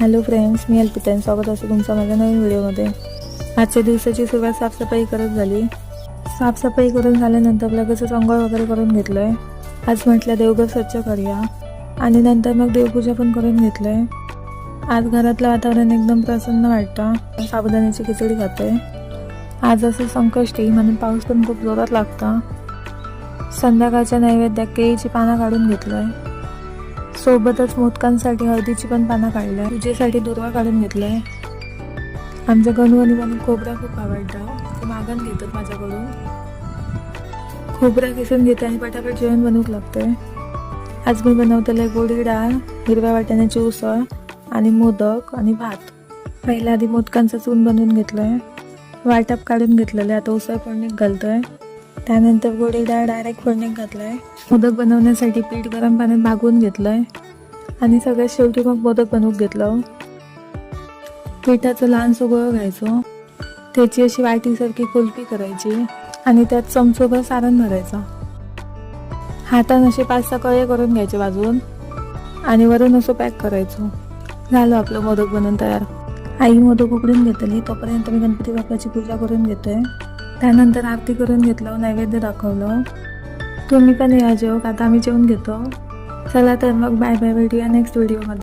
Hello friends मी अल्पिताईन स्वागत असं तुमचं माझ्या नवीन व्हिडिओमध्ये. आजच्या दिवसाची सुरुवात साफसफाई करत झाली. साफसफाई करून झाल्यानंतर लगेचच अंघोळ वगैरे करून घेतलं आहे आज म्हटलं देवघर स्वच्छ करूया. आणि नंतर मग देवपूजा पण करून घेतलं आहे आज घरातलं वातावरण एकदम प्रसन्न वाटतं. साबुदाण्याची खिचडी खाते आज असं संकष्टी म्हणून पाऊस पण खूप जोरात लागता. संध्याकाळच्या नैवेद्यात केळीची पानं काढून घेतलं आहे सोबतच मोदकांसाठी हळदीची पण पानं काढली आहे पूजेसाठी दुर्वा काढून घेतलाय. आमच्या गणवणी म्हणून खोबरा खूप आवडतं. ते मागण घेतात माझ्याकडून. खोबरा किसून घेते आणि पटापट जेवण बनवूक लागते आज मी बनवतेलं गोडी डाळ हिरव्या वाट्याण्याची उसळ आणि मोदक आणि भात. पहिल्या आधी मोदकांचा चून बनवून घेतलंय. वाटप काढून घेतलेलं आहे. आता उसळ फोडणीत घालतोय. त्यानंतर गोडी डाळ डायरेक्ट फोडणीत घातलाय. मोदक बनवण्यासाठी पीठ गरम पाण्यात भागवून घेतलंय. आणि सगळ्यात शेवटी मग मोदक बनवून घेतलं. पिठाचं लहानसं गोळं घ्यायचं. त्याची अशी वाटीसारखी कुल्फी करायची. आणि त्यात चमचोभर सारण भरायचं. हातानं असे पाच सहा कळे करून घ्यायचे बाजून आणि वरून असं पॅक करायचो. झालं आपलं मोदक बनवून तयार. आई मोदक उकडून घेतली. तोपर्यंत मी गणपती बाप्पाची पूजा करून घेतोय. त्यानंतर आरती करून घेतलं नैवेद्य दाखवलं. तुम्ही पण या जेवक आता आम्ही जेवून घेतो. चला तर मग बाय बाय भेटूया नेक्स्ट व्हिडिओमध्ये